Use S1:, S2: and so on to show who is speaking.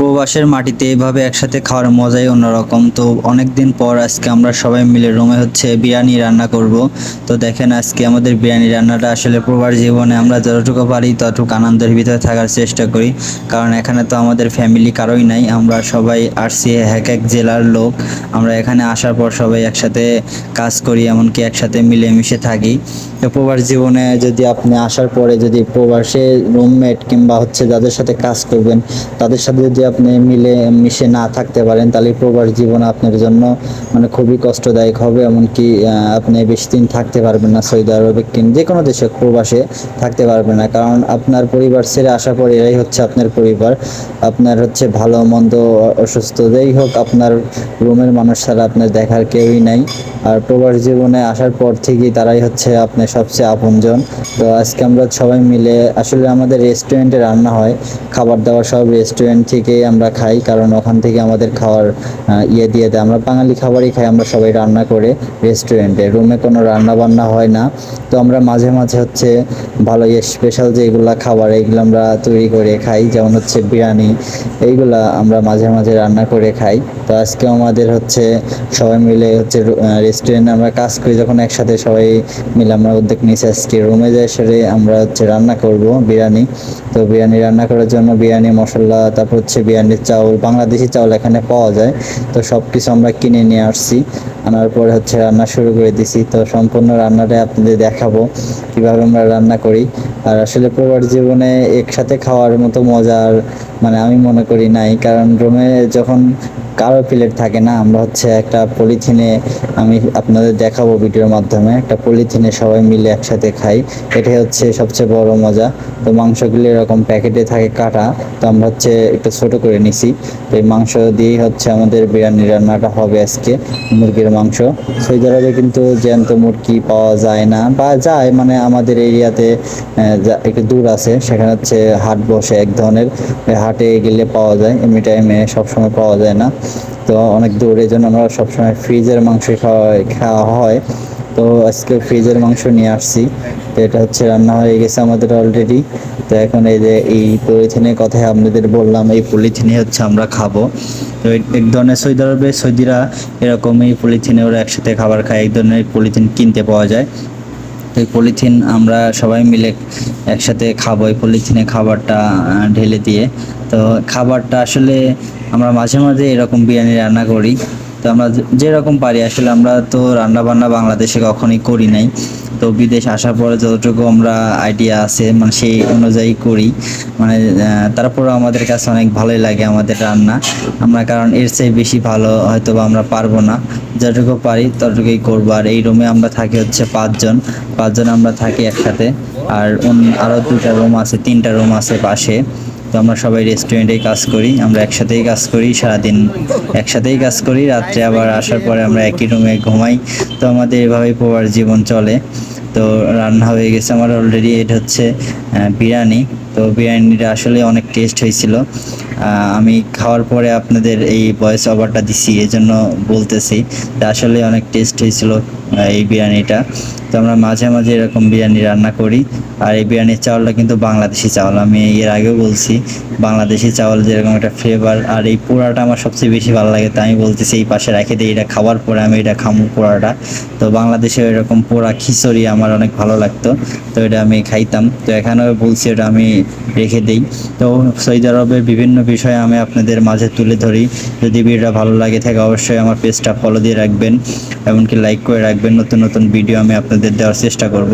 S1: প্রবাসের মাটিতে এভাবে একসাথে খাওয়ার মজাই অন্যরকম। তো অনেক দিন পর আজকে আমরা সবাই মিলে রুমে হচ্ছে বিরিয়ানি রান্না করব। তো দেখেন আজকে আমাদের বিরিয়ানি রান্নাটা আসলে প্রবাস জীবনে আমরা যতটুকু পারি ততটুকু আনন্দের ভিতরে থাকার চেষ্টা করি। কারণ এখানে তো আমাদের ফ্যামিলি কারোই নাই, আমরা সবাই আসছি এক এক জেলার লোক। আমরা এখানে আসার পর সবাই একসাথে কাজ করি, এমনকি একসাথে মিলেমিশে থাকি। প্রবাস জীবনে যদি আপনি আসার পরে যদি প্রবাসে রুমমেট কিংবা হচ্ছে যাদের সাথে কাজ করবেন, তাদের সাথে যদি আপনি মিলে মিশে না থাকতে পারেন, তাহলে প্রবাস জীবন আপনার জন্য মানে খুবই কষ্টদায়ক হবে। এমনকি আপনি বেশি দিন থাকতে পারবেন না সৌদি আরবে কিংবা যে কোনো দেশে প্রবাসে থাকতে পারবেন না। কারণ আপনার পরিবার ছেড়ে আসার পর এরাই হচ্ছে আপনার পরিবার। আপনার হচ্ছে ভালো, মন্দ, অসুস্থ যেই হোক, আপনার রুমের মানুষ ছাড়া আপনার দেখার কেউই নাই। আর প্রবাস জীবনে আসার পর থেকেই তারাই হচ্ছে আপনার সবচেয়ে আপনজন। তো আজকে আমরা সবাই মিলে, আসলে আমাদের রেস্টুরেন্টে রান্না হয়, খাবার দাবার সব রেস্টুরেন্ট থেকেই আমরা খাই, কারণ ওখান থেকে আমাদের খাওয়ার ইয়ে দিয়ে দেয়। আমরা বাঙালি খাবারই খাই, আমরা সবাই রান্না করে রেস্টুরেন্টে রুমে কোনো রান্না বান্না হয় না। তো আমরা মাঝে মাঝে হচ্ছে ভালো ইয়ে স্পেশাল যেগুলা খাবার, এইগুলো আমরা তৈরি করে খাই, যেমন হচ্ছে বিরিয়ানি, এইগুলা আমরা মাঝে মাঝে রান্না করে খাই। তো আজকে আমাদের হচ্ছে সবাই মিলে হচ্ছে রেস্টুরেন্টে আমরা কাজ করি, যখন একসাথে সবাই মিলে আমরা উদ্যোগ নিয়েছি আজকে। রুমে যাই সেরে আমরা হচ্ছে রান্না করব, বিরিয়ানি। তো বিরিয়ানি রান্না করার জন্য বিরিয়ানি, মশলা, তারপর হচ্ছে বিরিয়ানির চাউল, বাংলাদেশি চাউল এখানে পাওয়া যায়। তো সব কিছু আমরা কিনে নিয়ে আসছি। আনার পরে হচ্ছে রান্না শুরু করে দিছি। তো সম্পূর্ণ রান্নাটা আপনাদের দেখাবো, কীভাবে আমরা রান্না করি। আর আসলে প্রবাস জীবনে একসাথে খাওয়ার মতো মজার মানে আমি মনে করি নাই। কারণ রুমে যখন কারও প্লেট থাকে না, আমরা হচ্ছে একটা পলিথিনে আমি আপনাদের দেখাবো ভিডিওর মাধ্যমে, একটা পলিথিনে সবাই মিলে একসাথে খাই, এটাই হচ্ছে সবচেয়ে বড় মজা। তো মাংসগুলো এরকম প্যাকেটে থাকে কাটা, তো আমরা হচ্ছে একটু ছোট করে নিছি। তো এই মাংস দিয়েই হচ্ছে আমাদের বিরিয়ানি রান্নাটা হবে আজকে, মুরগির মাংস। সৌদি আরবে কিন্তু জ্যান্ত মুরগি পাওয়া যায় না, বা যায় মানে আমাদের এরিয়াতে একটু দূর আছে, সেখানে হচ্ছে হাট বসে এক ধরনের। হাটে গেলে পাওয়া যায়, এমনি টাইমে সবসময় পাওয়া যায় না। তো অনেক দূর, এই জন্য আমরা সবসময় ফ্রিজের মাংস খাওয়া খাওয়া হয়। তো আজকে ফ্রিজের মাংস নিয়ে আসছি। তো এটা হচ্ছে রান্না হয়ে গেছে আমাদের অলরেডি তো এখন এই যে এই পলিথিনের কথাই আপনাদের বললাম, এই পলিথিনে হচ্ছে আমরা খাব। তো এক ধরনের সৌদি আরবে সৌদিরা এরকমই পলিথিনে ওরা একসাথে খাবার খায়, এক ধরনের পলিথিন কিনতে পাওয়া যায়। তো এই পলিথিন আমরা সবাই মিলে একসাথে খাব, এই পলিথিনে খাবারটা ঢেলে দিয়ে। তো খাবারটা আসলে আমরা মাঝে মাঝে এরকম বিরিয়ানি রান্না করি। তো আমরা যেরকম পারি, আসলে আমরা তো রান্না বান্না বাংলাদেশে কখনোই করি নাই। তো বিদেশ আসার পরে যতটুকু আমরা আইডিয়া আছে মানে সেই অনুযায়ী করি। মানে তারপরেও আমাদের কাছে অনেক ভালোই লাগে আমাদের রান্না। আমরা, কারণ এর চেয়ে বেশি ভালো হয়তো বা আমরা পারব না। যতটুকু পারি ততটুকুই করব। আর এই রুমে আমরা থাকি হচ্ছে পাঁচজন। পাঁচজন আমরা থাকি একসাথে। আর আরও দুটা রুম আছে, তিনটা রুম আছে পাশে। তো আমরা সবাই রেস্টুরেন্টেই কাজ করি, আমরা একসাথেই কাজ করি, সারাদিন একসাথেই কাজ করি, রাত্রে আবার আসার পরে আমরা একই রুমে ঘুমাই। তো আমাদের এভাবেই প্রবার জীবন চলে। তো রান্না হয়ে গেছে, আমার অলরেডি এটা হচ্ছে বিরিয়ানি। তো বিরিয়ানিটা আসলে অনেক টেস্ট হয়েছিল। আমি খাওয়ার পরে আপনাদের এই ভয়েস ওভারটা দিছি এই জন্য বলতেছি আসলে অনেক টেস্ট হয়েছিল এই বিরিয়ানিটা। তো আমরা মাঝে মাঝে এরকম বিরিয়ানি রান্না করি। আর এই বিরিয়ানির চাউলটা কিন্তু বাংলাদেশি চাউল আমি এর আগেও বলছি, বাংলাদেশি চাউল যেরকম একটা ফ্লেভার আর এই পোড়াটা আমার সবচেয়ে বেশি ভালো লাগে, তাই আমি বলতেছি এই পাশে রেখে দিই, এটা খাওয়ার পরে আমি এটা খামু পোড়াটা। তো বাংলাদেশে এরকম পোড়া খিচুড়ি আমার অনেক ভালো লাগতো, তো এটা আমি খাইতাম। তো এখানেও বলছি, এটা আমি রেখে দিই। তো সৌদি আরবের বিভিন্ন বিষয়ে আমি আপনাদের মাঝে তুলে ধরি। যদি ভিডিওটা ভালো লাগে থাকে, অবশ্যই আমার পেজটা ফলো দিয়ে রাখবেন। এমনকি লাইক করে রাখবেন। নতুন নতুন ভিডিও আমি আপনাদের দেওয়ার চেষ্টা করব।